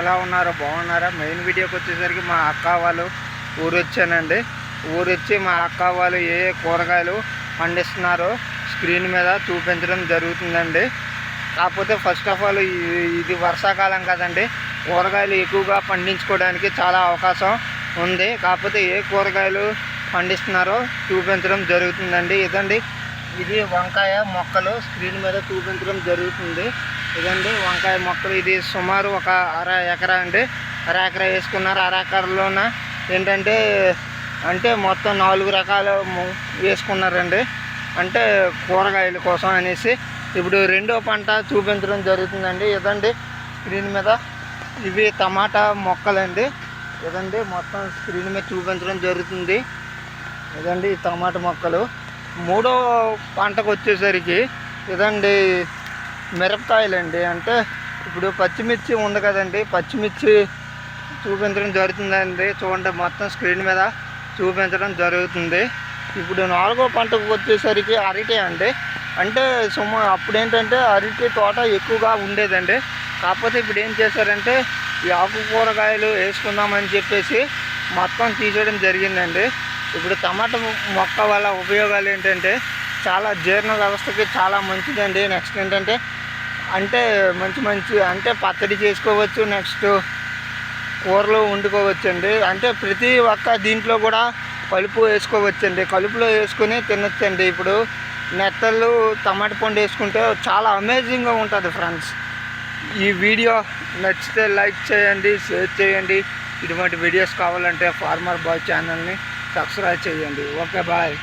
ఎలా ఉన్నారో బాగున్నారా? మెయిన్ వీడియోకి వచ్చేసరికి మా అక్క వాళ్ళు ఊరు వచ్చానండి ఊరు వచ్చి మా అక్క వాళ్ళు ఏ ఏ కూరగాయలు పండిస్తున్నారో స్క్రీన్ మీద చూపించడం జరుగుతుందండి. కాకపోతే ఫస్ట్ ఆఫ్ ఆల్ ఇది వర్షాకాలం కదండి. కూరగాయలు ఎక్కువగా పండించుకోవడానికి చాలా అవకాశం ఉంది. కాకపోతే ఏ కూరగాయలు పండిస్తున్నారో చూపించడం జరుగుతుందండి. ఇదండి ఇది వంకాయ మొక్కలు స్క్రీన్ మీద చూపించడం జరుగుతుంది. ఇదండి వంకాయ మొక్కలు. ఇది సుమారు ఒక అర ఎకరా అండి. అర ఎకరా వేసుకున్నారు. అర ఎకరలోన ఏంటంటే అంటే మొత్తం నాలుగు రకాలు వేసుకున్నారండి. అంటే కూరగాయల కోసం అనేసి. ఇప్పుడు రెండో పంట చూపించడం జరుగుతుందండి. ఇదండి స్క్రీన్ మీద. ఇవి టమాటా మొక్కలండి. ఇదండి మొత్తం స్క్రీన్ మీద చూపించడం జరుగుతుంది. ఇదండి టమాటా మొక్కలు. మూడో పంటకు వచ్చేసరికి ఇదండి మిరపకాయలండి అంటే ఇప్పుడు పచ్చిమిర్చి ఉంది కదండి. పచ్చిమిర్చి చూపించడం జరుగుతుందండి. చూడండి మొత్తం స్క్రీన్ మీద చూపించడం జరుగుతుంది. ఇప్పుడు నాలుగో పంటకు వచ్చేసరికి అరటి అండి. అంటే సుమ అప్పుడు ఏంటంటే అరటి తోట ఎక్కువగా ఉండేదండి. కాకపోతే ఇప్పుడు ఏం చేశారంటే ఈ ఆకు కూరగాయలు వేసుకుందామని చెప్పేసి మొత్తం తీసేయడం జరిగిందండి. ఇప్పుడు టమాటా మొక్క వల్ల ఉపయోగాలు ఏంటంటే చాలా జీర్ణ వ్యవస్థకి చాలా మంచిదండి. నెక్స్ట్ ఏంటంటే అంటే మంచి మంచి అంటే పచ్చడి చేసుకోవచ్చు నెక్స్ట్ కూరలు వండుకోవచ్చండి. అంటే ప్రతి ఒక్క దీంట్లో కూడా కలుపు వేసుకోవచ్చండి. కలుపులో వేసుకొని తినొచ్చండి. ఇప్పుడు నెత్తళ్ళు టమాటా పండు వేసుకుంటే చాలా అమేజింగ్గా ఉంటుంది ఫ్రెండ్స్. ఈ వీడియో నచ్చితే లైక్ చేయండి షేర్ చేయండి. ఇటువంటి వీడియోస్ కావాలంటే ఫార్మర్ బాయ్ ఛానల్ని సబ్స్క్రైబ్ చేయండి. Okay bye.